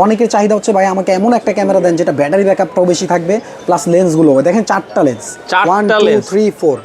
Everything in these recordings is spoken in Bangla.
অনেকের চাহিদা হচ্ছে ভাই আমাকে এমন একটা ক্যামেরা দেন যেটা ব্যাটারি ব্যাকআপটাও বেশি থাকবে প্লাস লেন্সগুলো দেখেন চারটা lens one two three four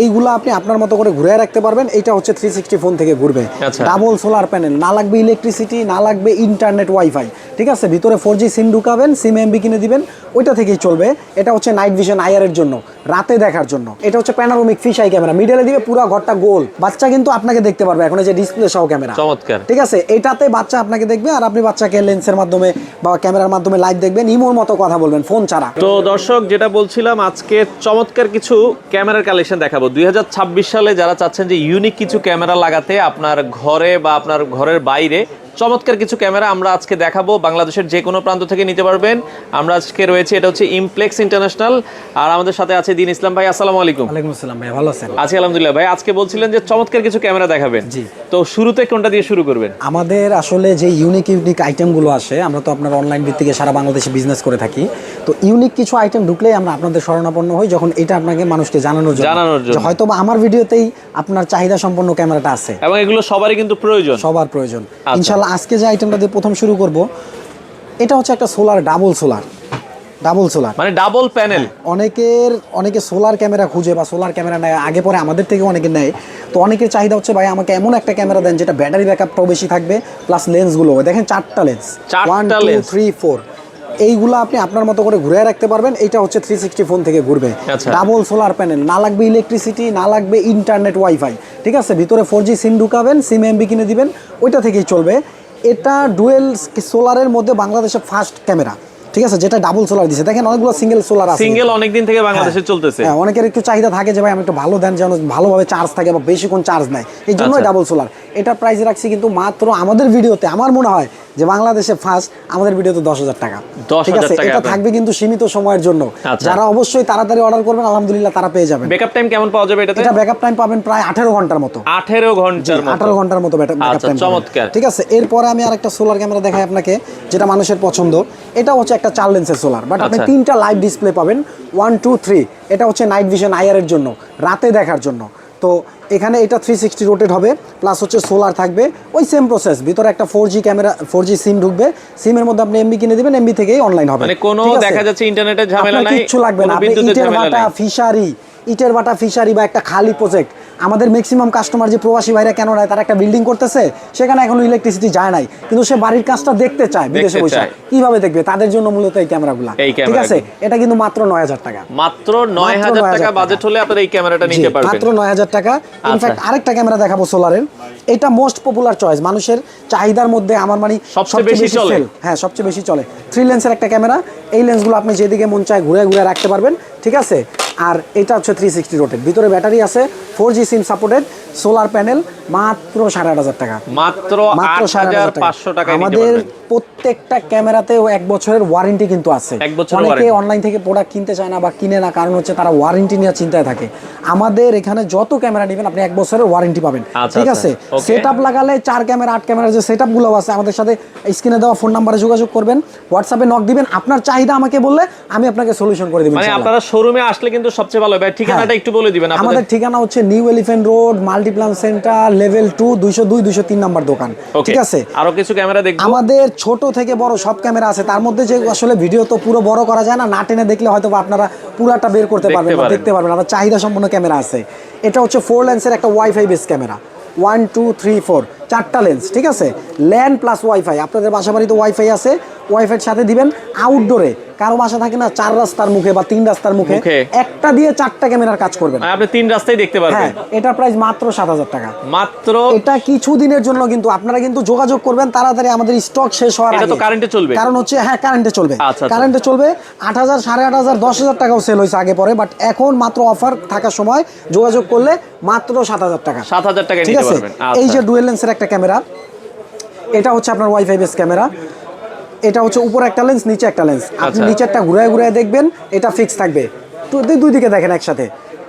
এইগুলো আপনি আপনার মতো করে ঘুরে রাখতে পারবেন। এটা হচ্ছে থ্রি সিক্সটি ফোন থেকে ঘুরবে। ডাবল সোলার প্যানেল না লাগবে ইলেকট্রিসিটি না লাগবে ইন্টারনেট ওয়াইফাই ঠিক আছে? ভিতরে ফোর জি সিম ঢুকাবেন সিম এমবি কিনে দিবেন ওইটা থেকেই চলবে। এটা হচ্ছে নাইট ভিশন আইআর জন্য রাতে দেখার জন্য। এটা হচ্ছে প্যানারোমিক ফিশ আই ক্যামেরা মিডলে দিবে পুরো ঘরটা গোল। বাচ্চা কিন্তু আপনাকে দেখতে পারবে এখন এই যে ডিসপ্লে সহ ক্যামেরা চমৎকার। ঠিক আছে? এটাতে বাচ্চা আপনাকে দেখবে আর আপনি বাচ্চাকে লেন্সের মাধ্যমে বা ক্যামেরার মাধ্যমে লাইভ দেখবেন ইমোর মতো কথা বলবেন ফোন ছাড়া। তো দর্শক যেটা বলছিলাম আজকে চমৎকার কিছু ক্যামেরার কালেকশন দেখাবো। দুই হাজার ছাব্বিশ সালে যারা চাচ্ছেন যে ইউনিক কিছু ক্যামেরা লাগাতে, আপনার ঘরে বা আপনার ঘরের বাইরে চমৎকার কিছু ক্যামেরা আমরা আজকে দেখাবো বাংলাদেশের যে কোনো প্রান্ত থেকে নিতে পারবেন। আমরা আজকে রয়েছে এটা হচ্ছে ইমপ্লেক্স ইন্টারন্যাশনাল আর আমাদের সাথে আছে দিন ইসলাম ভাই আসসালামু আলাইকুম। ওয়ালাইকুম আসসালাম ভাই ভালো আছেন? আছি আলহামদুলিল্লাহ ভাই আজকে বলছিলেন যে চমৎকার কিছু ক্যামেরা দেখাবেন। জি। তো শুরুতে কোনটা দিয়ে শুরু করবেন? আমাদের আসলে যে ইউনিক ইউনিক আইটেমগুলো আসে আমরা তো আপনার অনলাইন ভিত্তিকে সারা বাংলাদেশে বিজনেস করে থাকি। তো ইউনিক কিছু আইটেম ঢুকলেই আমরা আপনাদের শরণাপন্ন হই যখন এটা আপনাকে মানুষকে জানানোর জন্য। জানানোর জন্য। হয়তো আমার ভিডিওতেই আপনার চাহিদা সম্পন্ন ক্যামেরাটা আছে। এবং এগুলো সবারই কিন্তু প্রয়োজন। সবার প্রয়োজন। আচ্ছা। ইনশাল্লাহ আজকে যে আইটেমটা দিয়ে প্রথম শুরু করব এটা হচ্ছে একটা solar double solar double solar মানে ডাবল প্যানেল অনেকের অনেকে সোলার ক্যামেরা খুঁজে বা সোলার ক্যামেরা নেয় আগে পরে আমাদের থেকে অনেকে নেয়। তো অনেকের চাহিদা হচ্ছে ভাই আমাকে এমন একটা ক্যামেরা দেন যেটা ব্যাটারি ব্যাকআপটাও বেশি থাকবে প্লাস লেন্সগুলো দেখেন চারটা lens one two three four এইগুলো আপনি আপনার মতো করে ঘুরে রাখতে পারবেন। এটা হচ্ছে থ্রি সিক্সটি ফোন থেকে ঘুরবে। ডাবল সোলার প্যানেল না লাগবে ইলেকট্রিসিটি না লাগবে ইন্টারনেট ওয়াইফাই ঠিক আছে? ভিতরে ফোর জি সিম ঢুকাবেন সিম এমবি কিনে দিবেন ওইটা থেকেই চলবে। এটা ডুয়েল সোলারের মধ্যে বাংলাদেশের ফার্স্ট ক্যামেরা ঠিক আছে যেটা ডাবল সোলার দিছে। দেখেন অনেকগুলো সিঙ্গেল সোলার আছে। সিঙ্গেল অনেকদিন থেকে বাংলাদেশে চলতেছে। হ্যাঁ অনেকের একটু চাহিদা থাকে যে ভাই আমি একটু ভালো দেন যেন ভালোভাবে চার্জ থাকে বা বেশিক্ষণ চার্জ নেয় এই জন্যই আচ্ছা। ডাবল সোলার এটা প্রাইস রাখছি কিন্তু মাত্র আমাদের ভিডিওতে আমার মনে হয় যে বাংলাদেশে ফার্স্ট আমাদের ভিডিওতে দশ হাজার টাকা। ঠিক আছে এটা থাকবে কিন্তু সীমিত সময়ের জন্য। আচ্ছা। যারা অবশ্যই তাড়াতাড়ি অর্ডার করবেন আলহামদুলিল্লাহ তারা পেয়ে যাবেন। ব্যাকআপ টাইম কেমন পাওয়া যাবে এটাতে? এটা ব্যাকআপ টাইম পাবেন প্রায় আঠারো ঘণ্টার মতো। আঠেরো ঘণ্টার মতো। আঠারো ঘণ্টার মতো ব্যাকআপ আচ্ছা, টাইম চমৎকার। ঠিক আছে এরপরে আমি আরেকটা সোলার ক্যামেরা দেখাই আপনাকে যেটা মানুষের পছন্দ। এটা হচ্ছে একটা চার লেন্সের সোলার বাট আপনি আচ্ছা। তিনটা লাইভ ডিসপ্লে পাবেন ওয়ান টু থ্রি এটা হচ্ছে নাইট ভিশন আইআর এর জন্য রাতে দেখার জন্য। তো এখানে এটা থ্রি সিক্সটি রোটেট হবে প্লাস হচ্ছে সোলার থাকবে ওই সেম প্রসেস ভিতরে একটা four G camera four G sim ঢুকবে সিমের মধ্যে আপনি এমবি কিনে দিবেন এমবি থেকেই অনলাইন হবে। মানে কোনো দেখা যাচ্ছে ইন্টারনেটের ঝামেলা নাই কিচ্ছু লাগবে না আপনি ইটের বাটা ফিশারি ইটের বাটা ফিশারি বা একটা খালি প্রজেক্ট আমাদের ম্যাক্সিমাম কাস্টমার যে প্রবাসী ভাইরা কেন নেয় তারা একটা বিল্ডিং করতেছে সেখানে এখনও ইলেকট্রিসিটি যায় নাই। কিন্তু সে বাড়ির কাজটা দেখতে চায় বিদেশে বসে। কীভাবে দেখবে? তাদের জন্য মূলত এই ক্যামেরাগুলো ঠিক আছে? এটা কিন্তু মাত্র নয় হাজার টাকা। মাত্র নয় হাজার 9,000 টাকা। বাজেট হলে আপনারা এই ক্যামেরাটা নিতে পারবেন। মাত্র নয় হাজার টাকা। ইনফ্যাক্ট আচ্ছা। আরেকটা ক্যামেরা দেখাবো সোলারের এটা মোস্ট পপুলার চয়েস মানুষের চাহিদার মধ্যে আমার মানে সবচেয়ে বেশি চলে। হ্যাঁ সবচেয়ে বেশি চলে। থ্রি লেন্সের একটা ক্যামেরা এই লেন্সগুলো আপনি যেদিকে মন চায় ঘুরে ঘুরে রাখতে পারবেন। ঠিক আছে? আর এটা হচ্ছে থ্রি সিক্সটি রোটেড ভিতরে ব্যাটারি আছে four G sim supported solar panel মাত্র সাড়ে আট হাজার টাকা। মাত্র মাত্র সাড়ে হাজার পাঁচশো টাকা আমাদের প্রত্যেকটা ক্যামেরাতেও এক বছরের ওয়ারেন্টি কিন্তু আছে। অনেকে অনলাইন থেকে প্রোডাক্ট কিনতে চায় না বা কিনে না কারণ হচ্ছে তারা ওয়ারেন্টি নিয়ে চিন্তায় থাকে। আমাদের এখানে যত ক্যামেরা নেবেন আপনি এক বছরের ওয়ারেন্টি পাবেন। আচ্ছা, ঠিক আচ্ছা, আছে? সেট আপ লাগালে চার ক্যামেরা আট ক্যামেরার যে সেট আপগুলো আছে আমাদের সাথে স্ক্রিনে দেওয়া ফোন নাম্বারে যোগাযোগ করবেন হোয়াটসঅ্যাপে নক দিবেন। আপনার চাহিদা আমাকে বললে আমি আপনাকে সলিউশন করে দেবো মানে আপনারা শোরুমে আসলে কিন্তু সবচেয়ে ভালো। হবে ঠিকানাটা হ্যাঁ। একটু বলে দিবেন আমাদের ঠিকানা হচ্ছে New Elephant Road Multiplan Center level two দুইশো দুই দুইশো তিন নাম্বার দোকান। ঠিক আছে? আরও কিছু ক্যামেরা দেখব? আমাদের ছোট থেকে বড় সব ক্যামেরা আছে। তার মধ্যে যে আসলে ভিডিও তো পুরো বড় করা যায় না না টেনে দেখলে হয়তো আপনারা পুরাটা বের করতে পারবেন বা দেখতে পারবেন। আমার চাহিদা সম্পন্ন ক্যামেরা আছে। এটা হচ্ছে ফোর লেন্সের একটা wifi base camera one two three four চারটা লেন্স ঠিক আছে? ল্যান্ড প্লাস ওয়াইফাই আপনাদের বাসা বাড়িতে ওয়াইফাই আছে ওয়াইফাইয়ের সাথে দিবেন আউটডোরে কারও বাসা থাকে না চার রাস্তার মুখে বা তিন রাস্তার মুখে। একটা দিয়ে চারটা ক্যামেরার কাজ করবেন মানে আপনি তিন রাস্তায় দেখতে হ্যাঁ পারবেন। এটার প্রাইস মাত্র সাত হাজার টাকা। মাত্র এটা কিছু দিনের জন্য কিন্তু আপনারা কিন্তু যোগাযোগ করবেন তাড়াতাড়ি আমাদের স্টক শেষ হওয়ার এটা তো আগে। কারেন্টে চলবে। কারণ হচ্ছে হ্যাঁ কারেন্টে চলবে। আচ্ছা, আচ্ছা। কারেন্টে চলবে আট হাজার সাড়ে আট হাজার দশ হাজার টাকাও সেল হয়েছে আগে পরে বাট এখন মাত্র অফার থাকার সময় যোগাযোগ করলে মাত্র সাত হাজার টাকা। সাত হাজার টাকা ঠিক আছে? এই যে আচ্ছা ডুয়েল লেন্সের একটা ক্যামেরা এটা হচ্ছে আপনার ওয়াইফাই বেস ক্যামেরা। এটা হচ্ছে উপরে একটা লেন্স নিচে একটা লেন্স আপনি আচ্ছা। নিচেরটা ঘুরায় ঘুরায় দেখবেন এটা ফিক্স থাকবে। দুই দিকে দেখেন একসাথে।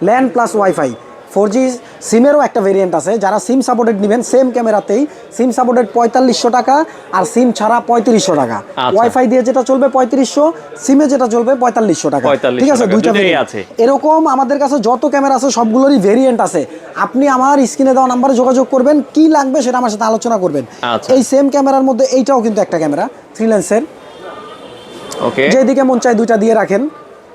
Land plus wifi four G সিমেরও একটা ভেরিয়েন্ট আছে যারা সিম সাপোর্টেড নেবেন সেম ক্যামেরাতেই সিম সাপোর্টেড পঁয়তাল্লিশশো টাকা আর সিম ছাড়া পঁয়ত্রিশশো টাকা। আচ্ছা। ওয়াইফাই দিয়ে যেটা চলবে পঁয়ত্রিশশো সিমে যেটা চলবে পঁয়তাল্লিশশো টাকা। ঠিক আছে দুইটা আছে। এরকম আমাদের কাছে যত ক্যামেরা আছে সবগুলোরই ভেরিয়েন্ট আছে। আপনি আমার স্ক্রিনে দেওয়া নাম্বারে যোগাযোগ করবেন কি লাগবে সেটা আমার সাথে আলোচনা করবেন। আচ্ছা। এই সেম ক্যামেরার মধ্যে এইটাও কিন্তু একটা ক্যামেরা থ্রি লেন্সের যেদিকে মন চায় দুইটা দিয়ে রাখেন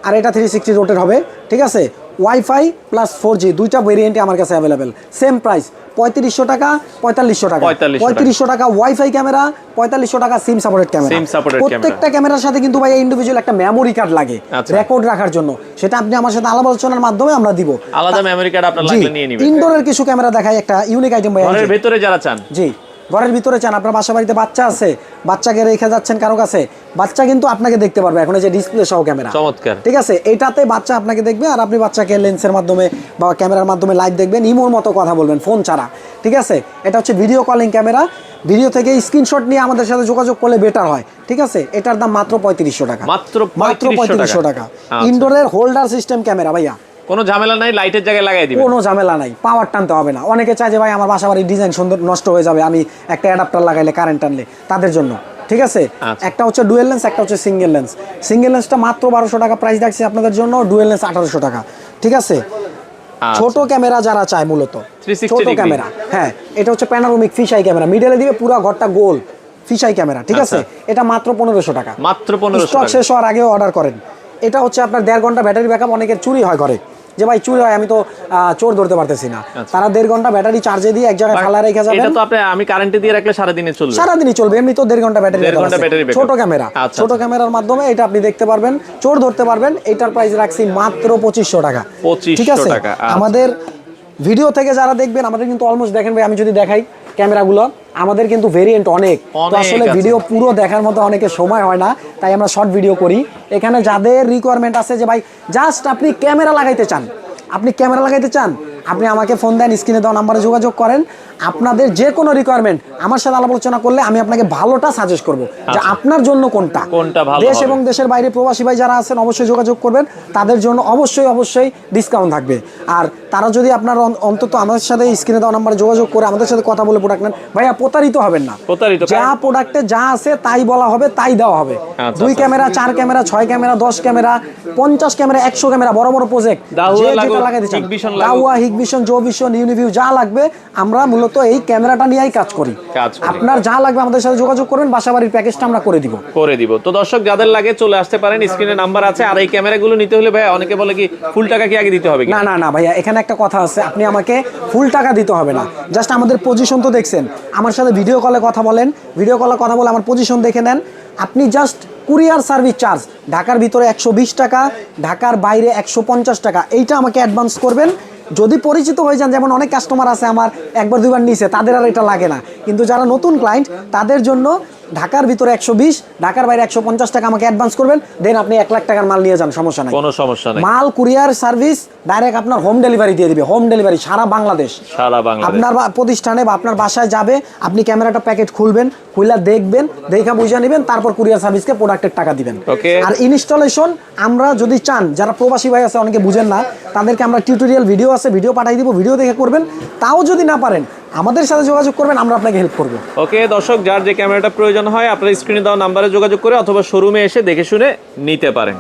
আর এটা থ্রি সিক্সটি রোটের হবে ঠিক আছে? ওয়াইফাই প্লাস ফোর জি দুইটা ভেরিয়েন্টই আমার কাছে অ্যাভেলেবেল সেম প্রাইস পঁয়ত্রিশশো টাকা পঁয়তাল্লিশশো টাকা। 4500 টাকা। পঁয়ত্রিশশো টাকা ওয়াইফাই ক্যামেরা পঁয়তাল্লিশশো টাকা সিম সাপোর্টেড ক্যামেরা প্রত্যেকটা ক্যামেরার সাথে কিন্তু ভাই ইন্ডিভিজুয়াল একটা মেমোরি কার্ড লাগে আচ্ছা। রেকর্ড রাখার জন্য। সেটা আপনি আমার সাথে আলাপ আলোচনার মাধ্যমে আমরা দিব। আলাদা মেমোরি কার্ড আপনার জি লাগলে নিয়ে নেবেন। ইনডোরের কিছু ক্যামেরা দেখাই একটা ইউনিক আইটেম ভাই ঘরের। ভেতরে যারা চান। জি ঘরের ভিতরে চান আপনার বাসা বাড়িতে বাচ্চা আছে বাচ্চাকে রেখে যাচ্ছেন কারও কাছে বাচ্চা কিন্তু আপনাকে দেখতে পারবে। এখন এই যে ডিসপ্লে সহ ক্যামেরা চমৎকার। ঠিক আছে? এটাতে বাচ্চা আপনাকে দেখবে আর আপনি বাচ্চাকে লেন্সের মাধ্যমে বা ক্যামেরার মাধ্যমে লাইভ দেখবেন ইমোর মতো কথা বলবেন ফোন ছাড়া। ঠিক আছে? এটা হচ্ছে ভিডিও কলিং ক্যামেরা ভিডিও থেকে স্ক্রিনশট নিয়ে আমাদের সাথে যোগাযোগ করলে বেটার হয়। ঠিক আছে? এটার দাম মাত্র পঁয়ত্রিশশো টাকা। মাত্র মাত্র পঁয়ত্রিশশো টাকা। ইনডোরের হোল্ডার সিস্টেম ক্যামেরা ভাইয়া। কোনো ঝামেলা নাই লাইটের জায়গায় লাগাই দিবেন। কোনো ঝামেলা নাই। পাওয়ার টানতে হবে না। অনেকে চায় যে ভাই আমার বাসা বাড়ির ডিজাইন সুন্দর নষ্ট হয়ে যাবে। আমি একটা অ্যাডাপ্টার লাগাইলে কারেন্ট টানলে তাদের জন্য। ঠিক আছে? আচ্ছা। একটা হচ্ছে ডুয়েল লেন্স একটা হচ্ছে সিঙ্গেল লেন্স সিঙ্গেল লেন্সটা মাত্র বারোশো টাকা প্রাইস রাখছি আপনাদের জন্য ডুয়েল লেন্স আঠারোশো টাকা। ঠিক আছে? আচ্ছা। ছোট ক্যামেরা যারা চায় মূলত ছোট ক্যামেরা হ্যাঁ এটা হচ্ছে প্যানারোমিক ফিশাই ক্যামেরা মিডলে দিবে পুরো ঘরটা গোল ফিশাই ক্যামেরা ঠিক আছে? এটা মাত্র পনেরোশো টাকা। মাত্র পনেরোশো স্টক শেষ হওয়ার আগেও অর্ডার করেন। এটা হচ্ছে আপনার দেড় ঘণ্টা ব্যাটারি ব্যাকআপ অনেকের চুরি হয় ঘরে। যে ভাই চুরি হয় আমি তো চোর ধরতে পারতেছি না। তারা দেড় ঘণ্টা ব্যাটারি চার্জে দিয়ে এক জায়গায় ফালা রেখে যাবেন। এটা তো আপনি আমি কারেন্টে দিয়ে রাখলে সারাদিনে চলবে। সারাদিনই চলবে এমনি তো দেড় ঘণ্টা ব্যাটারি দেড় ঘণ্টা backup। ছোট ক্যামেরা আচ্ছা, ছোট ক্যামেরার মাধ্যমে এটা আপনি দেখতে পারবেন চোর ধরতে পারবেন এটার প্রাইস রাখছি মাত্র পঁচিশশো টাকা। 2500 ঠিক আছে? টাকা, আচ্ছা। আমাদের ভিডিও থেকে যারা দেখবেন আমাদের কিন্তু অলমোস্ট দেখেন ভাই আমি যদি দেখাই ক্যামেরাগুলো আমাদের কিন্তু ভেরিয়েন্ট অনেক। তো আসলে ভিডিও পুরো দেখার মতো অনেকের সময় হয় না তাই আমরা শর্ট ভিডিও করি। এখানে যাদের রিকোয়ারমেন্ট আছে যে ভাই জাস্ট আপনি ক্যামেরা লাগাইতে চান। আপনি ক্যামেরা লাগাইতে চান? আপনি আমাকে ফোন দেন স্ক্রিনে দেওয়া নাম্বারে যোগাযোগ করেন। আপনাদের যে কোনো রিকোয়ারমেন্ট আমার সাথে আলোচনা করলে আমি আপনাকে ভালোটা সাজেস্ট করব যে আপনার জন্য কোনটা? আচ্ছা। কোনটা ভালো দেশ এবং দেশের বাইরে প্রবাসী ভাই যারা আছেন অবশ্যই যোগাযোগ করবেন। তাদের জন্য অবশ্যই অবশ্যই ডিসকাউন্ট থাকবে। আর তারা যদি আপনার অন্তত আমাদের সাথে স্ক্রিনে দেওয়া নাম্বারে যোগাযোগ করে আমাদের সাথে কথা বলে প্রোডাক্ট নেন ভাইয়া প্রতারিত হবেন না। প্রতারিত যা প্রোডাক্টে যা আছে তাই বলা হবে তাই দেওয়া হবে। আচ্ছা, দুই আচ্ছা। ক্যামেরা চার ক্যামেরা ছয় ক্যামেরা দশ ক্যামেরা পঞ্চাশ ক্যামেরা একশো ক্যামেরা বড় বড় প্রজেক্ট যেটা চান। হিগভিশন লাগুক। হিগভিশন জো ভিশন ইউনিভিউ যা লাগবে আমরা মূলত এই ক্যামেরাটা নিয়েই কাজ করি। আপনার যা লাগবে আমাদের সাথে যোগাযোগ করবেন বাসা বাড়ির প্যাকেজটা আমরা করে দিব। করে দিব। তো দর্শক যাদের লাগে চলে আসতে পারেন স্ক্রিনে নাম্বার আছে। আর এই ক্যামেরাগুলো নিতে হলে ভাই অনেকে বলে কি ফুল টাকা কি আগে দিতে হবে না না না ভাইয়া এখানে একটা কথা আছে, আপনি আমাকে ফুল টাকা দিতে হবে না। জাস্ট আমাদের পজিশন তো দেখছেন। আমার সাথে ভিডিও কলে কথা বলেন। ভিডিও কলে কথা বলে আমার পজিশন দেখে নেন। আপনি জাস্ট কুরিয়ার সার্ভিস চার্জ ঢাকার ভিতরে একশো বিশ টাকা, ঢাকার বাইরে একশো পঞ্চাশ টাকা, এইটা আমাকে অ্যাডভান্স করবেন। যদি পরিচিত হয়ে যান, যেমন অনেক কাস্টমার আছে আমার, একবার দুইবার নিছে, তাদের আর এটা লাগে না। কিন্তু যারা নতুন ক্লায়েন্ট তাদের জন্য ঢাকার ভিতরে একশো বিশ ঢাকার বাইরে একশো পঞ্চাশ টাকা আমাকে অ্যাডভান্স করবেন দেন আপনি এক লাখ টাকার মাল নিয়ে যান সমস্যা নাই। কোনো সমস্যা নেই। মাল কুরিয়ার সার্ভিস ডাইরেক্ট আপনার হোম ডেলিভারি দিয়ে দিবে হোম ডেলিভারি সারা বাংলাদেশ। সারা বাংলাদেশ। আপনার প্রতিষ্ঠানে বা আপনার বাসায় যাবে আপনি ক্যামেরাটা প্যাকেট খুলবেন খুলে দেখবেন দেখা বুঝে নেবেন তারপর কুরিয়ার সার্ভিসকে প্রোডাক্টের টাকা দিবেন। আর ইনস্টলেশন আমরা যদি চান যারা প্রবাসী ভাই আছে অনেকে বুঝেন না তাদেরকে আমরা টিউটোরিয়াল ভিডিও আছে ভিডিও পাঠিয়ে দিব ভিডিও দেখে করবেন। তাও যদি না পারেন আমাদের সাথে যোগাযোগ করবেন, আমরা আপনাকে হেল্প করব। ওকে, দর্শক, যার যে ক্যামেরাটা প্রয়োজন হয়, আপনার স্ক্রিনে দেওয়া নাম্বারে যোগাযোগ করে অথবা শোরুমে এসে দেখে শুনে নিতে পারেন।